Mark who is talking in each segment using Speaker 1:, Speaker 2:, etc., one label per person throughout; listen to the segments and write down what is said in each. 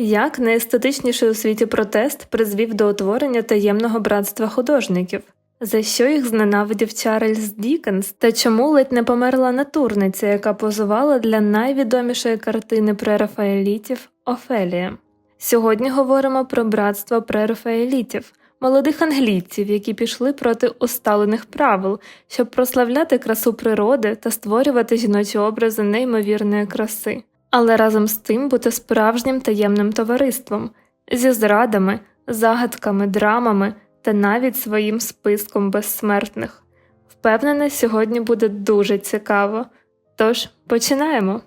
Speaker 1: Як найестетичніший у світі протест призвів до утворення таємного братства художників? За що їх зненавидів Чарльз Дікенс та чому ледь не померла натурниця, яка позувала для найвідомішої картини прерафаелітів Офелія? Сьогодні говоримо про братство прерафаелітів, молодих англійців, які пішли проти усталених правил, щоб прославляти красу природи та створювати жіночі образи неймовірної краси, але разом з тим бути справжнім таємним товариством зі зрадами, загадками, драмами та навіть своїм списком безсмертних. Впевнена, сьогодні буде дуже цікаво. Тож починаємо.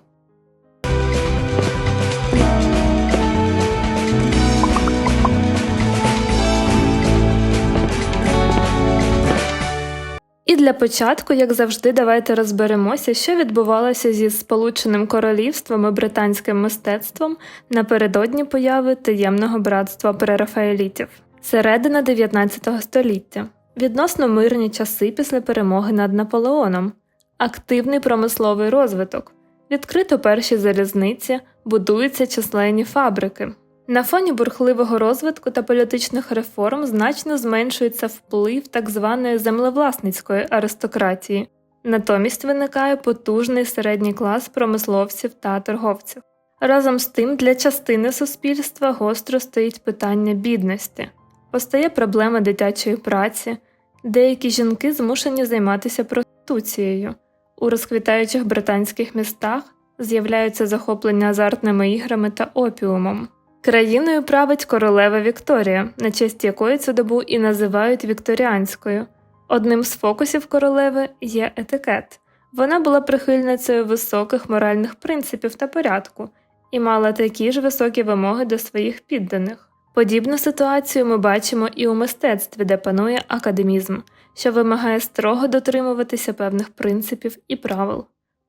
Speaker 1: Для початку, як завжди, давайте розберемося, що відбувалося зі Сполученим Королівством і британським мистецтвом напередодні появи таємного братства прерафаелітів. Середина 19 століття. Відносно мирні часи після перемоги над Наполеоном, активний промисловий розвиток, відкрито перші залізниці, будуються численні фабрики. На фоні бурхливого розвитку та політичних реформ значно зменшується вплив так званої землевласницької аристократії, натомість виникає потужний середній клас промисловців та торговців. Разом з тим для частини суспільства гостро стоїть питання бідності, постає проблема дитячої праці, деякі жінки змушені займатися проституцією. У розквітаючих британських містах з'являються захоплення азартними іграми та опіумом. Країною править королева Вікторія, на честь якої цю добу і називають вікторіанською. Одним з фокусів королеви є етикет. Вона була прихильницею високих моральних принципів та порядку і мала такі ж високі вимоги до своїх підданих. Подібну ситуацію ми бачимо і у мистецтві, де панує академізм, що вимагає строго дотримуватися певних принципів і правил,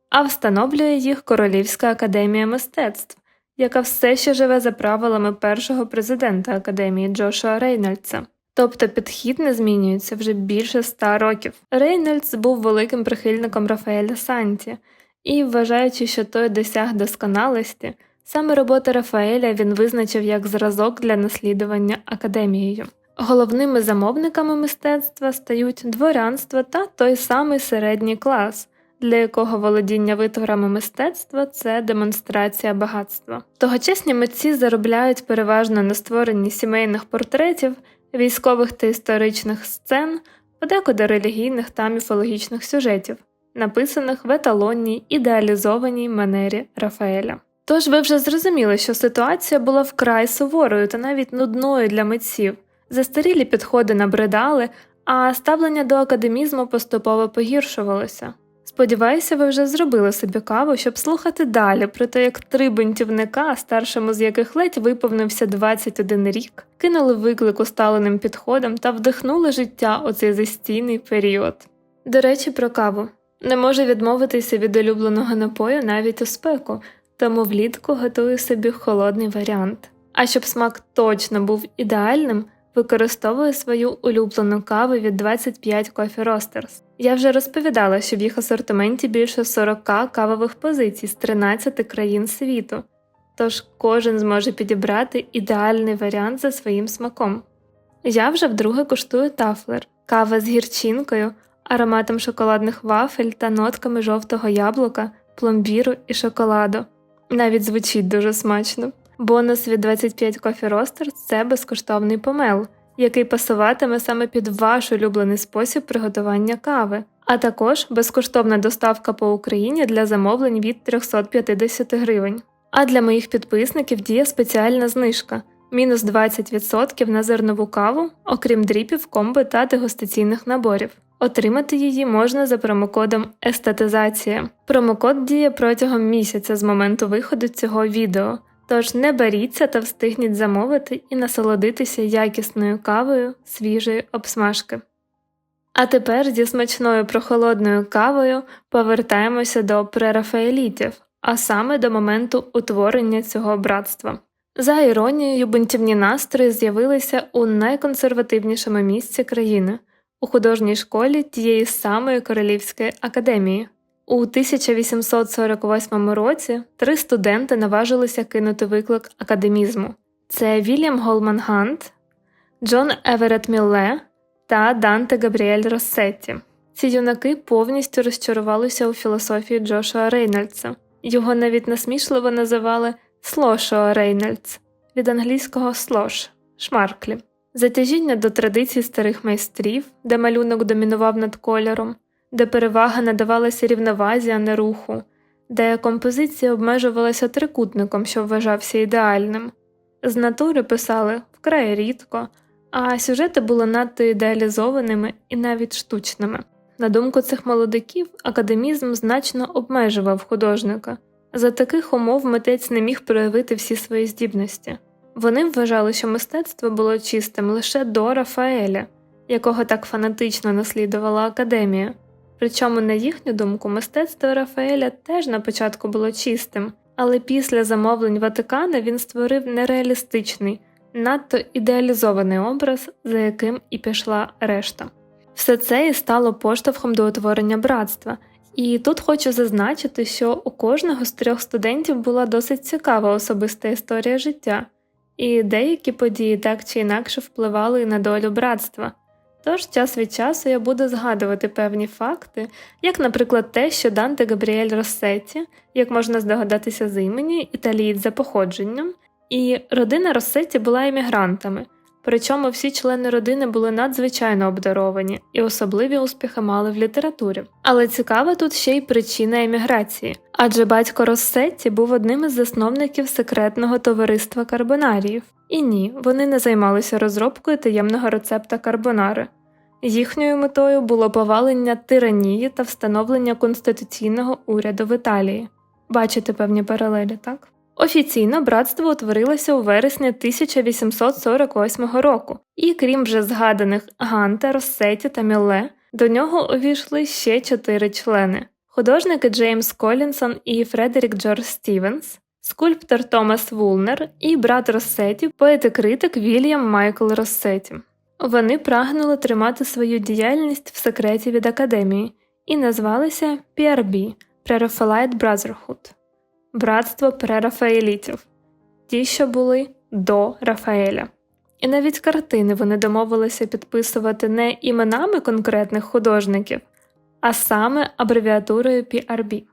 Speaker 1: а встановлює їх Королівська академія мистецтв яка все ще живе за правилами першого президента академії Джошуа Рейнольдса. Тобто підхід не змінюється вже більше ста років. Рейнольдс був великим прихильником Рафаеля Санті, і, вважаючи, що той досяг досконалості, саме роботи Рафаеля він визначив як зразок для наслідування академією. Головними замовниками мистецтва стають дворянство та той самий середній клас, для якого володіння витворами мистецтва це демонстрація багатства. Тогочасні митці заробляють переважно на створенні сімейних портретів, військових та історичних сцен, подекуди релігійних та міфологічних сюжетів, написаних в еталонній ідеалізованій манері Рафаеля. Тож ви вже зрозуміли, що ситуація була вкрай суворою та навіть нудною для митців, застарілі підходи набридали, а ставлення до академізму поступово погіршувалося. Сподіваюся, ви вже зробили собі каву, щоб слухати далі про те, як три бунтівника, старшому з яких ледь виповнився 21 рік, кинули виклик усталеним підходам та вдихнули життя у цей застійний період. До речі, про каву не можу відмовитися від улюбленого напою навіть у спеку, тому влітку готую собі холодний варіант. А щоб смак точно був ідеальним, використовую свою улюблену каву від 25 Coffee Roasters. Я вже розповідала, що в їх асортименті більше 40 кавових позицій з 13 країн світу, тож кожен зможе підібрати ідеальний варіант за своїм смаком. Я вже вдруге куштую тафлер, кава з гірчинкою, ароматом шоколадних вафель та нотками жовтого яблука, пломбіру і шоколаду. Навіть звучить дуже смачно. Бонус від 25 Coffee Roasters – це безкоштовний помел, який пасуватиме саме під ваш улюблений спосіб приготування кави, а також безкоштовна доставка по Україні для замовлень від 350 гривень. А для моїх підписників діє спеціальна знижка мінус 20% на зернову каву, окрім дріпів, комби та дегустаційних наборів. Отримати її можна за промокодом Естетизація. Промокод діє протягом місяця з моменту виходу цього відео. Тож не беріться та встигніть замовити і насолодитися якісною кавою свіжої обсмажки. А тепер зі смачною прохолодною кавою повертаємося до прерафаелітів, а саме до моменту утворення цього братства. За іронією, бунтівні настрої з'явилися у найконсервативнішому місці країни у художній школі тієї самої королівської академії. У 1848 році три студенти наважилися кинути виклик академізму: це Вільям Голман Гант, Джон Еверет Мілле та Данте Габріель Россетті. Ці юнаки повністю розчарувалися у філософії Джошуа Рейнольдса. Його навіть насмішливо називали Слошуа Рейнольдс від англійського слош шмарклі. Затяжіння до традицій старих майстрів, де малюнок домінував над кольором, де перевага надавалася рівновазі, а не руху, де композиція обмежувалася трикутником, що вважався ідеальним. З натури писали вкрай рідко, а сюжети були надто ідеалізованими і навіть штучними. На думку цих молодиків, академізм значно обмежував художника. За таких умов митець не міг проявити всі свої здібності. Вони вважали, що мистецтво було чистим лише до Рафаеля, якого так фанатично наслідувала академія. Причому, на їхню думку, мистецтво Рафаеля теж на початку було чистим, але після замовлень Ватикана він створив нереалістичний, надто ідеалізований образ, за яким і пішла решта. Все це і стало поштовхом до утворення братства. І тут хочу зазначити, що у кожного з трьох студентів була досить цікава особиста історія життя, і деякі події так чи інакше впливали на долю братства. Тож час від часу я буду згадувати певні факти, як, наприклад, те, що Данте Габріель Россетті, як можна здогадатися з імені, італієць за походженням, і родина Россетті була емігрантами, причому всі члени родини були надзвичайно обдаровані і особливі успіхи мали в літературі. Але цікава тут ще й причина еміграції, адже батько Россетті був одним із засновників секретного товариства карбонаріїв. І ні, вони не займалися розробкою таємного рецепта карбонари. Їхньою метою було повалення тиранії та встановлення конституційного уряду в Італії. Бачите певні паралелі, так? Офіційно братство утворилося у вересні 1848 року, і крім вже згаданих Ганта, Россеті та Мілле, до нього увійшли ще чотири члени: художники Джеймс Колінсон і Фредерік Джордж Стівенс, скульптор Томас Вулнер і брат Россеті, поет і критик Вільям Майкл Россеті. Вони прагнули тримати свою діяльність в секреті від академії і назвалися PRB – Pre-Raphaelite Brotherhood – Братство прерафаелітів, ті, що були до Рафаеля. І навіть картини вони домовилися підписувати не іменами конкретних художників, а саме абревіатурою PRB.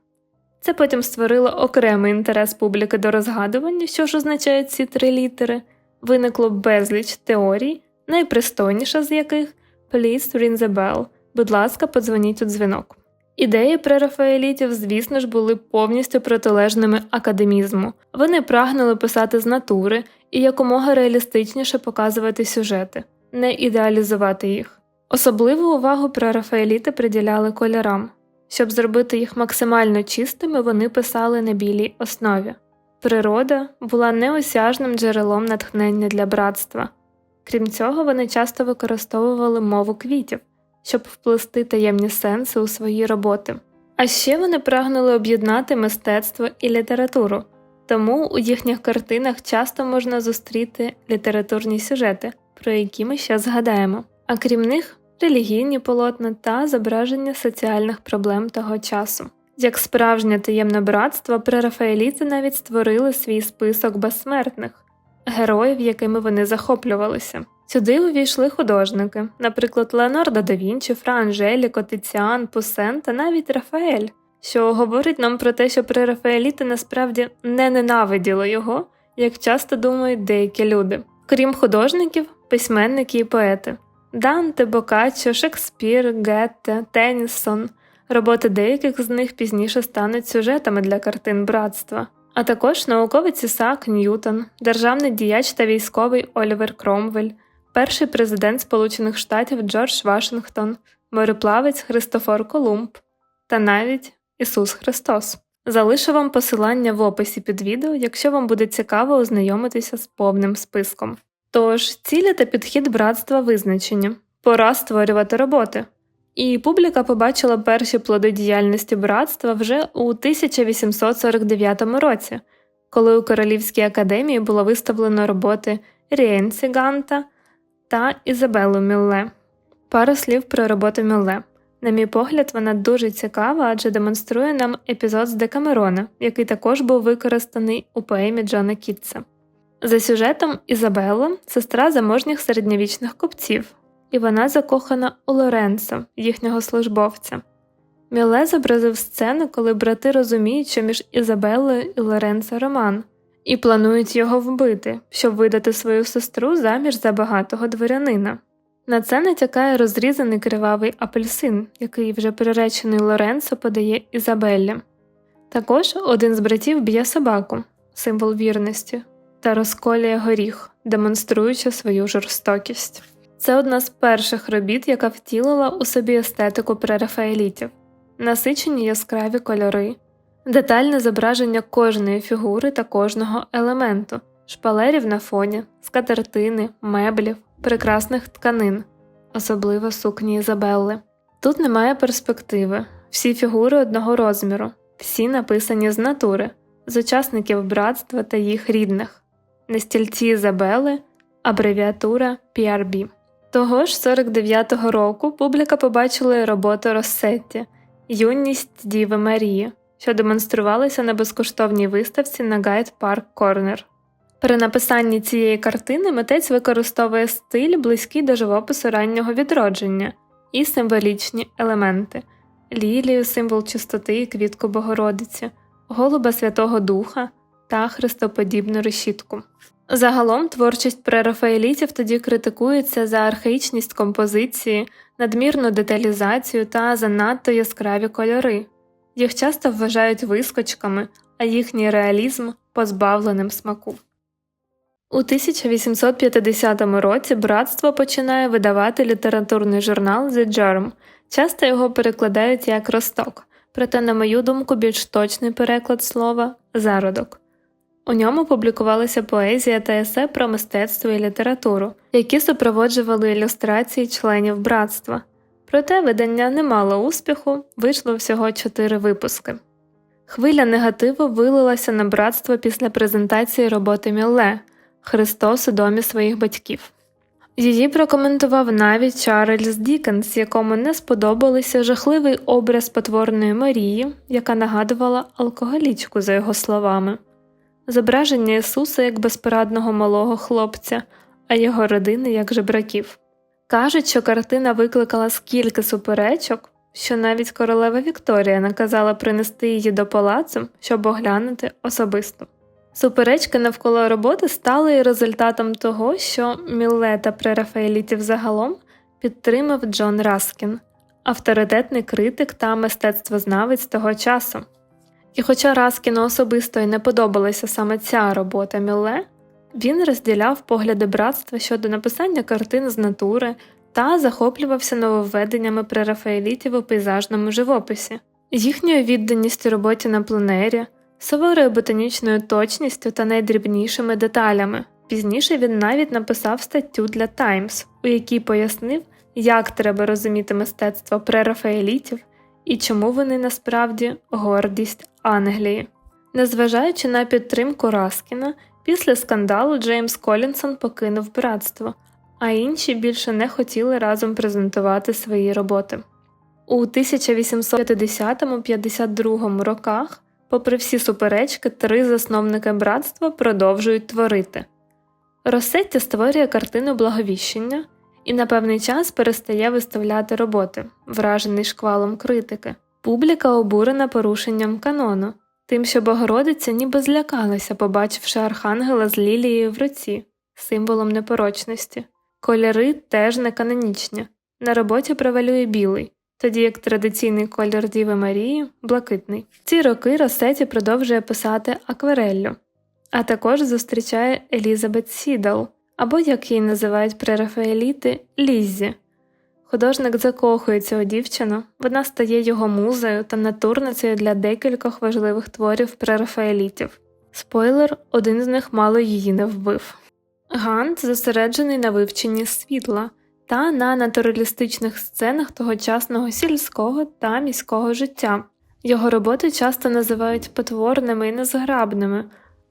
Speaker 1: Це потім створило окремий інтерес публіки до розгадування, що ж означають ці три літери, виникло безліч теорій, найпристойніша з яких Please ring the bell, будь ласка, подзвоніть у дзвінок. Ідеї прерафаелітів, звісно ж, були повністю протилежними академізму. Вони прагнули писати з натури і якомога реалістичніше показувати сюжети, не ідеалізувати їх. Особливу увагу прерафаеліти приділяли кольорам. Щоб зробити їх максимально чистими, вони писали на білій основі. Природа була неосяжним джерелом натхнення для братства. Крім цього, вони часто використовували мову квітів, щоб вплести таємні сенси у свої роботи. А ще вони прагнули об'єднати мистецтво і літературу, тому у їхніх картинах часто можна зустріти літературні сюжети, про які ми ще згадаємо. А крім них, релігійні полотна та зображення соціальних проблем того часу. Як справжнє таємне братство, прерафаеліти навіть створили свій список безсмертних героїв, якими вони захоплювалися. Сюди увійшли художники, наприклад, Леонардо да Вінчі, Фра Анжеліко, Тиціан, Пусен та навіть Рафаель, що говорить нам про те, що прерафаеліти насправді не ненавиділи його, як часто думають деякі люди. Крім художників, письменники і поети. Данте, Бокаччо, Шекспір, Гетте, Теннісон. Роботи деяких з них пізніше стануть сюжетами для картин братства, а також науковець Ісаак Ньютон, державний діяч та військовий Олівер Кромвель, перший президент Сполучених Штатів Джордж Вашингтон, мореплавець Христофор Колумб та навіть Ісус Христос. Залишу вам посилання в описі під відео, якщо вам буде цікаво ознайомитися з повним списком. Тож, цілі та підхід братства визначені пора створювати роботи. І публіка побачила перші плоди діяльності братства вже у 1849 році, коли у Королівській академії було виставлено роботи Ріенсі Ганта та Ізабелу Мілле. Пару слів про роботу Мілле. На мій погляд, вона дуже цікава, адже демонструє нам епізод з Декамерона, який також був використаний у поемі Джона Кітса. За сюжетом Ізабелла сестра заможніх середньовічних купців, і вона закохана у Лоренцо, їхнього службовця. Міле зобразив сцену, коли брати розуміють, що між Ізабеллою і Лоренцо роман, і планують його вбити, щоб видати свою сестру заміж за багатого дворянина. На це натякає розрізаний кривавий апельсин, який вже приречений Лоренцо подає Ізабеллі. Також один з братів б'є собаку, символ вірності, та розколює горіх, демонструючи свою жорстокість. Це одна з перших робіт, яка втілила у собі естетику прерафаелітів, насичені яскраві кольори, детальне зображення кожної фігури та кожного елементу, шпалерів на фоні, скатертини, меблів, прекрасних тканин, особливо сукні Ізабелли. Тут немає перспективи, всі фігури одного розміру, всі написані з натури, з учасників братства та їх рідних, на стільці Ізабели, абревіатура PRB. Того ж 49-го року публіка побачила роботу Россетті Юність Діви Марії, що демонструвалася на безкоштовній виставці на Гайд Парк Корнер. При написанні цієї картини митець використовує стиль, близький до живопису раннього відродження, і символічні елементи лілію, символ чистоти і квітку Богородиці, голуба Святого Духа та хрестоподібну решітку. Загалом творчість прерафаелітів тоді критикується за архаїчність композиції, надмірну деталізацію та занадто яскраві кольори. Їх часто вважають вискочками, а їхній реалізм позбавленим смаку. У 1850 році братство починає видавати літературний журнал The Germ. Часто його перекладають як росток, проте, на мою думку, більш точний переклад слова зародок. У ньому публікувалася поезія та есе про мистецтво і літературу, які супроводжували ілюстрації членів братства. Проте видання не мало успіху, вийшло всього чотири випуски. Хвиля негативу вилилася на братство після презентації роботи Мілле Христос у домі своїх батьків. Її прокоментував навіть Чарльз Дікенс, якому не сподобалися жахливий образ потворної Марії, яка нагадувала алкоголічку, за його словами, зображення Ісуса як безпорадного малого хлопця, а його родини як жебраків. Кажуть, що картина викликала скільки суперечок, що навіть королева Вікторія наказала принести її до палацу, щоб оглянути особисто. Суперечки навколо роботи стали і результатом того, що Міллета прерафаелітів загалом підтримав Джон Раскін, авторитетний критик та мистецтвознавець того часу. І хоча Раскіну особисто й не подобалася саме ця робота Мілле, він розділяв погляди братства щодо написання картин з натури та захоплювався нововведеннями прерафаелітів у пейзажному живописі, їхньою відданістю роботі на пленері, суворою ботанічною точністю та найдрібнішими деталями. Пізніше він навіть написав статтю для Times, у якій пояснив, як треба розуміти мистецтво прерафаелітів і чому вони насправді гордість Англії. Незважаючи на підтримку Раскіна, після скандалу Джеймс Колінсон покинув братство, а інші більше не хотіли разом презентувати свої роботи. У 1850-52 роках, попри всі суперечки, три засновники братства продовжують творити. Росетті створює картину благовіщення і на певний час перестає виставляти роботи, вражений шквалом критики. Публіка обурена порушенням канону, тим, що Богородиця ніби злякалася, побачивши архангела з лілією в руці, символом непорочності. Кольори теж не канонічні. На роботі превалює білий, тоді як традиційний колір Діви Марії блакитний. Ці роки Росеті продовжує писати аквареллю, а також зустрічає Елізабет Сідал, або, як її називають прерафаеліти, Ліззі. Художник закохується у дівчину, вона стає його музою та натурницею для декількох важливих творів прерафаелітів. Спойлер, один з них мало її не вбив. Гант зосереджений на вивченні світла та на натуралістичних сценах тогочасного сільського та міського життя. Його роботи часто називають потворними і незграбними,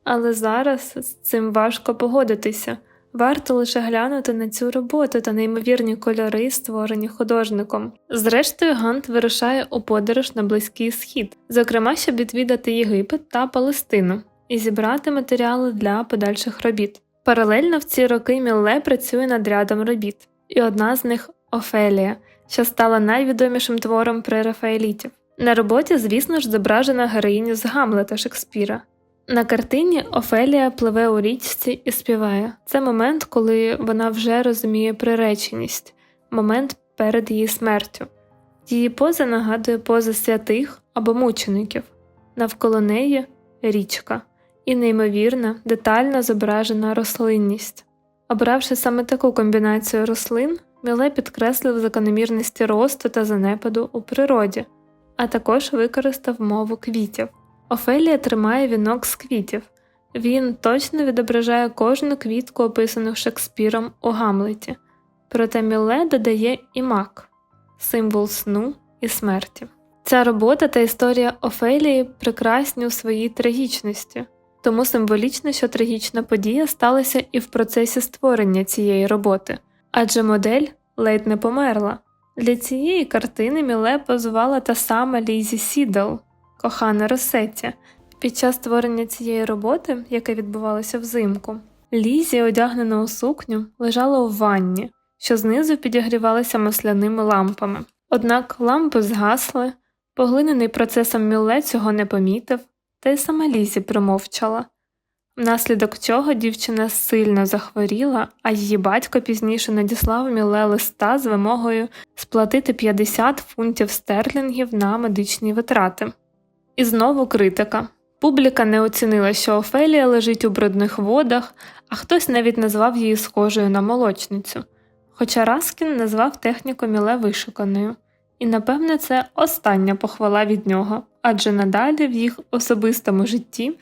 Speaker 1: але зараз з цим важко погодитися, Варто лише глянути на цю роботу та неймовірні кольори, створені художником. Зрештою, Гант вирушає у подорож на Близький Схід, зокрема, щоб відвідати Єгипет та Палестину і зібрати матеріали для подальших робіт. Паралельно в ці роки Мілле працює над рядом робіт, і одна з них Офелія, що стала найвідомішим твором прерафаелітів. На роботі, звісно ж, зображена героїня з Гамлета Шекспіра. На картині Офелія пливе у річці і співає. Це момент, коли вона вже розуміє приреченість, момент перед її смертю. Її поза нагадує пози святих або мучеників, навколо неї річка і неймовірна, детально зображена рослинність. Обравши саме таку комбінацію рослин, Міле підкреслив закономірності росту та занепаду у природі, а також використав мову квітів. Офелія тримає вінок з квітів. Він точно відображає кожну квітку, описану Шекспіром у Гамлеті, проте Міле додає і мак символ сну і смерті. Ця робота та історія Офелії прекрасні у своїй трагічності, тому символічно, що трагічна подія сталася і в процесі створення цієї роботи, адже модель ледь не померла. Для цієї картини Міле позувала та сама Лізі Сідл, кохана Росетті. Під час створення цієї роботи, яка відбувалася взимку, Лізі, одягнена у сукню, лежала у ванні, що знизу підігрівалася масляними лампами. Однак лампи згасли, поглинений процесом Мілле цього не помітив, та й сама Лізі промовчала. Внаслідок чого дівчина сильно захворіла, а її батько пізніше надіслав Міле листа з вимогою сплатити 50 фунтів стерлінгів на медичні витрати. І знову критика. Публіка не оцінила, що Офелія лежить у брудних водах, а хтось навіть назвав її схожою на молочницю. Хоча Раскін назвав техніку Міле вишуканою, і, напевне, це остання похвала від нього, адже надалі в їх особистому житті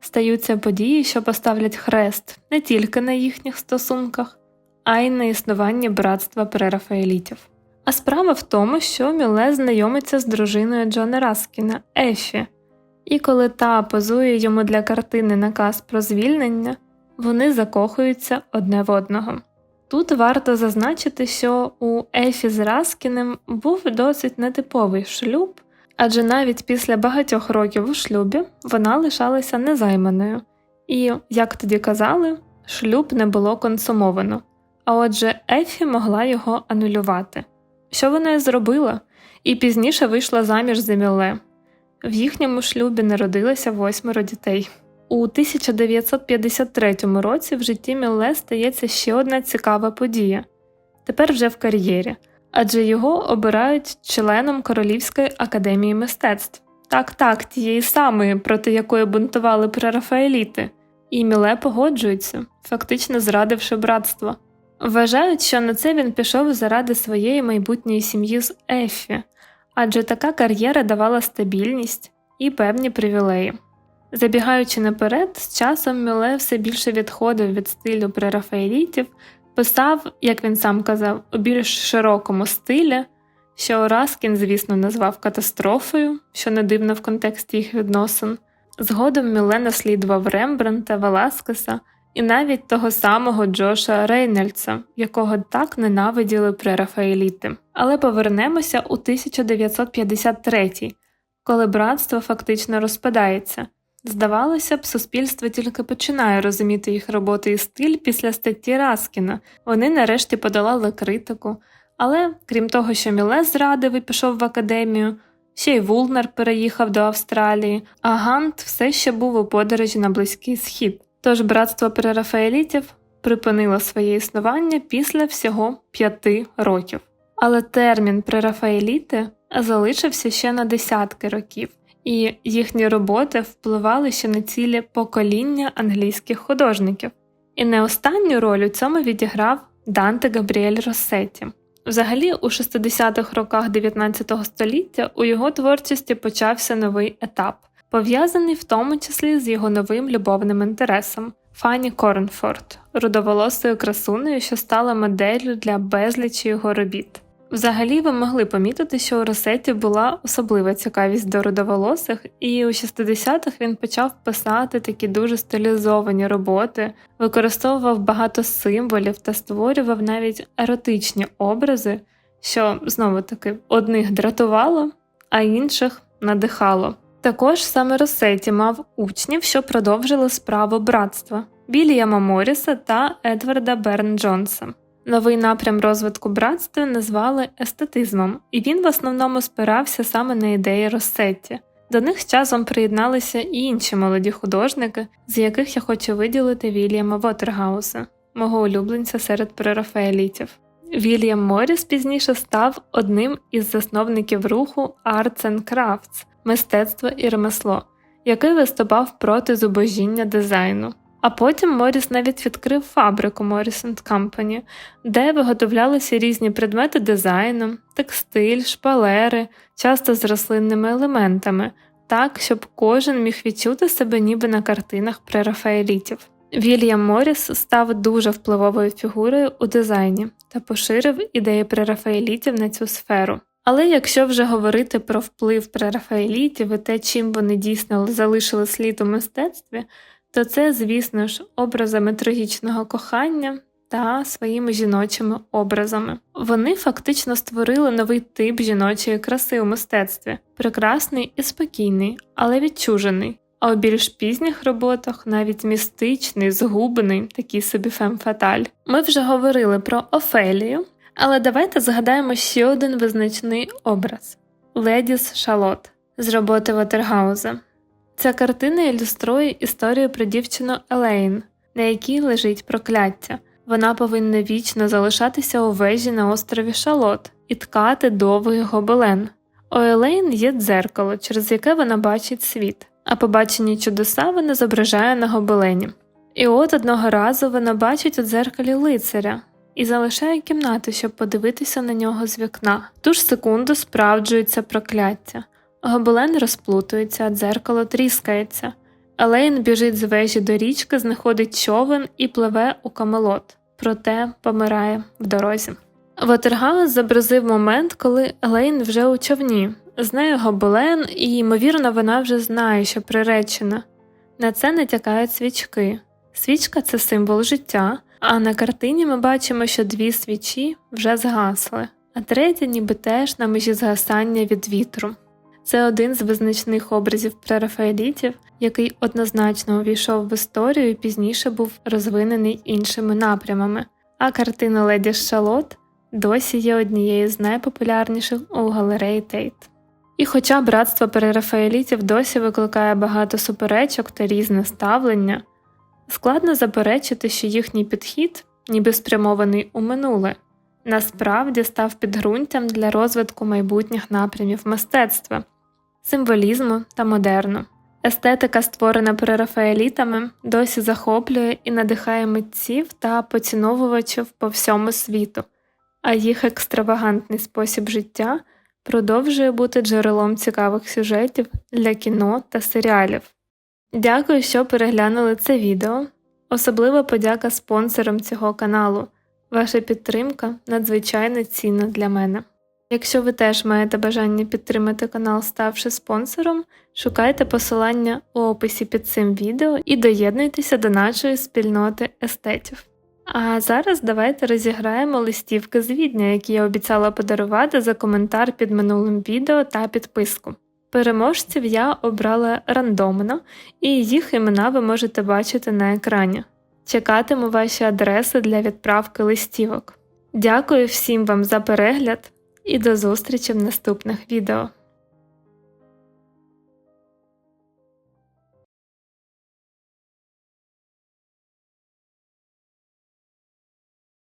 Speaker 1: стаються події, що поставлять хрест не тільки на їхніх стосунках, а й на існуванні братства прерафаелітів. А справа в тому, що Міле знайомиться з дружиною Джона Раскіна Ефі, і коли та позує йому для картини наказ про звільнення, вони закохуються одне в одного. Тут варто зазначити, що у Ефі з Раскіним був досить нетиповий шлюб, адже навіть після багатьох років у шлюбі вона лишалася незайманою, і, як тоді казали, шлюб не було консумовано, а отже, Ефі могла його анулювати. Що вона і зробила, і пізніше вийшла заміж за Міле. В їхньому шлюбі народилося восьмеро дітей. У 1953 році в житті Мілле стається ще одна цікава подія тепер вже в кар'єрі, адже його обирають членом Королівської академії мистецтв. Так, так, тієї самої, проти якої бунтували прерафаеліти, і Міле погоджується, фактично зрадивши братство. Вважають, що на це він пішов заради своєї майбутньої сім'ї з Ефі, адже така кар'єра давала стабільність і певні привілеї. Забігаючи наперед, з часом Міле все більше відходив від стилю прерафаелітів, писав, як він сам казав, у більш широкому стилі, що Раскін, звісно, назвав катастрофою, що не дивно в контексті їх відносин. Згодом Міле наслідував Рембранта, Веласкеса і навіть того самого Джоша Рейнольдса, якого так ненавиділи прерафаеліти. Але повернемося у 1953 коли братство фактично розпадається. Здавалося б, суспільство тільки починає розуміти їх роботи і стиль після статті Раскіна, вони нарешті подолали критику, але крім того, що Міле зрадив і пішов в академію, ще й Вулнер переїхав до Австралії, а Гант все ще був у подорожі на Близький Схід. Тож братство прерафаелітів припинило своє існування після всього п'яти років. Але термін прерафаеліти залишився ще на десятки років і їхні роботи впливали ще на цілі покоління англійських художників. І не останню роль у цьому відіграв Данте Габріель Росетті. Взагалі, у 60-х роках 19 століття у його творчості почався новий етап, пов'язаний в тому числі з його новим любовним інтересом Фанні Корнфорд, рудоволосою красунею, що стала моделлю для безлічі його робіт. Взагалі, ви могли помітити, що у Росеті була особлива цікавість до родоволосих, і у 60-х він почав писати такі дуже стилізовані роботи, використовував багато символів та створював навіть еротичні образи, що знову таки одних дратувало, а інших надихало. Також саме Росеті мав учнів, що продовжили справу братства Вільяма Моріса та Едварда Берн Джонса. Новий напрям розвитку братства назвали естетизмом, і він в основному спирався саме на ідеї Росетті. До них з часом приєдналися і інші молоді художники, з яких я хочу виділити Вільяма Вотергауса, мого улюбленця серед прерафаелітів. Вільям Моріс пізніше став одним із засновників руху Arts and Crafts мистецтво і ремесло, який виступав проти зубожіння дизайну. А потім Моріс навіть відкрив фабрику Morris Company, де виготовлялися різні предмети дизайну, текстиль, шпалери, часто з рослинними елементами, так, щоб кожен міг відчути себе ніби на картинах прерафаелітів. Вільям Моріс став дуже впливовою фігурою у дизайні та поширив ідеї прерафаелітів на цю сферу. Але якщо вже говорити про вплив прерафаелітів і те, чим вони дійсно залишили слід у мистецтві, то це, звісно ж, образами трагічного кохання та своїми жіночими образами. Вони фактично створили новий тип жіночої краси у мистецтві прекрасний і спокійний, але відчужений. А у більш пізніх роботах навіть містичний, згубний, такий собі фем-фаталь. Ми вже говорили про Офелію, але давайте згадаємо ще один визначний образ Ледіс Шалот з роботи Ватергауза. Ця картина ілюструє історію про дівчину Елейн, на якій лежить прокляття. Вона повинна вічно залишатися у вежі на острові Шалот і ткати довгий гобелен. У Елейн є дзеркало, через яке вона бачить світ, а побачені чудеса вона зображає на гобелені. І от одного разу вона бачить у дзеркалі лицаря і залишає кімнату, щоб подивитися на нього з вікна. Ту ж секунду справджується прокляття. Гобелен розплутується, а дзеркало тріскається. Елейн біжить з вежі до річки, знаходить човен і пливе у камелот, проте помирає в дорозі. Ватергаус зобразив момент, коли Елейн вже у човні, з нею гобелен, і, ймовірно, вона вже знає, що приречена. На це натякають свічки. Свічка це символ життя, а на картині ми бачимо, що дві свічі вже згасли, а третя ніби теж на межі згасання від вітру. Це один з визначних образів прерафаелітів, який однозначно увійшов в історію і пізніше був розвинений іншими напрямами, а картина Леді Шалот досі є однією з найпопулярніших у галереї Тейт. І хоча братство прерафаелітів досі викликає багато суперечок та різне ставлення, складно заперечити, що їхній підхід, ніби спрямований у минуле, насправді став підґрунтям для розвитку майбутніх напрямів мистецтва, символізму та модерну. Естетика, створена прерафаелітами, досі захоплює і надихає митців та поціновувачів по всьому світу, а їх екстравагантний спосіб життя продовжує бути джерелом цікавих сюжетів для кіно та серіалів. Дякую, що переглянули це відео. Особлива подяка спонсорам цього каналу. Ваша підтримка надзвичайно цінна для мене. Якщо ви теж маєте бажання підтримати канал, ставши спонсором, шукайте посилання у описі під цим відео і доєднуйтеся до нашої спільноти естетів. А зараз давайте розіграємо листівки з відня, які я обіцяла подарувати за коментар під минулим відео та підписку. Переможців я обрала рандомно, і їх імена ви можете бачити на екрані. Чекатиму ваші адреси для відправки листівок. Дякую всім вам за перегляд і до зустрічі в наступних відео.